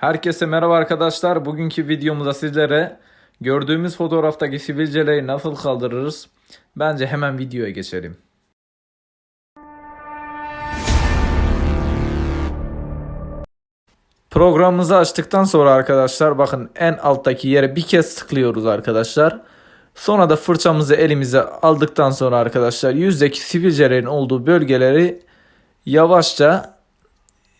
Herkese merhaba arkadaşlar. Bugünkü videomuzda sizlere gördüğümüz fotoğraftaki sivilceleri nasıl kaldırırız? Bence hemen videoya geçelim. Programımızı açtıktan sonra arkadaşlar bakın en alttaki yere bir kez tıklıyoruz arkadaşlar. Sonra da fırçamızı elimize aldıktan sonra arkadaşlar yüzdeki sivilcelerin olduğu bölgeleri yavaşça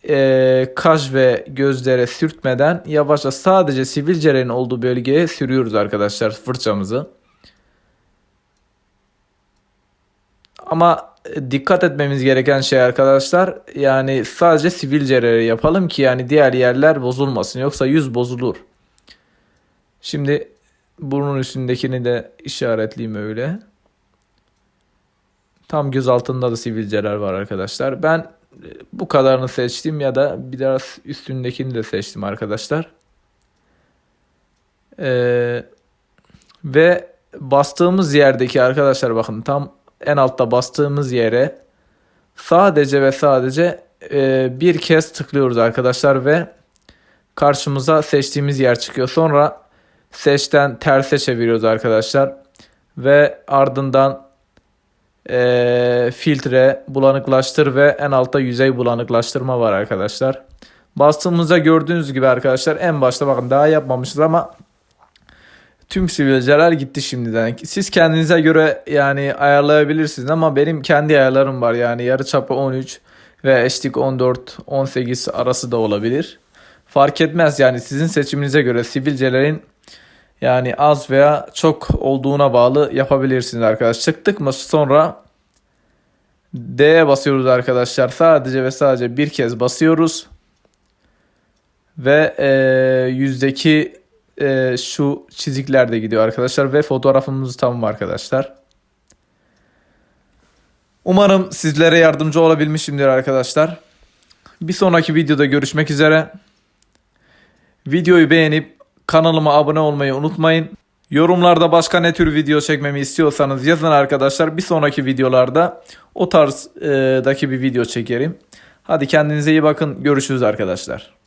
e, kaş ve gözlere sürtmeden yavaşça sadece sivilcelerin olduğu bölgeye sürüyoruz arkadaşlar fırçamızı. Ama dikkat etmemiz gereken şey arkadaşlar yani sadece sivilceleri yapalım ki yani diğer yerler bozulmasın yoksa yüz bozulur. Şimdi burnun üstündekini de işaretleyeyim öyle. Tam göz altında da sivilceler var arkadaşlar. Ben bu kadarını seçtim ya da biraz üstündekini de seçtim arkadaşlar. Ee, ve bastığımız yerdeki arkadaşlar bakın tam en altta bastığımız yere sadece ve sadece e, bir kez tıklıyoruz arkadaşlar ve karşımıza seçtiğimiz yer çıkıyor. Sonra seçten terse çeviriyoruz arkadaşlar ve ardından e, filtre, bulanıklaştır ve en altta yüzey bulanıklaştırma var arkadaşlar. Bastığımızda gördüğünüz gibi arkadaşlar en başta bakın daha yapmamışız ama tüm sivilceler gitti şimdiden. Siz kendinize göre yani ayarlayabilirsiniz ama benim kendi ayarlarım var. Yani yarı çapı 13 ve eşlik 14 18 arası da olabilir. Fark etmez yani sizin seçiminize göre sivilcelerin yani az veya çok olduğuna bağlı yapabilirsiniz arkadaşlar. Çıktık mı sonra D'ye basıyoruz arkadaşlar. Sadece ve sadece bir kez basıyoruz. Ve e, yüzdeki e, şu çizikler de gidiyor arkadaşlar. Ve fotoğrafımız tamam arkadaşlar. Umarım sizlere yardımcı olabilmişimdir arkadaşlar. Bir sonraki videoda görüşmek üzere. Videoyu beğenip kanalıma abone olmayı unutmayın. Yorumlarda başka ne tür video çekmemi istiyorsanız yazın arkadaşlar. Bir sonraki videolarda o tarzdaki bir video çekerim. Hadi kendinize iyi bakın. Görüşürüz arkadaşlar.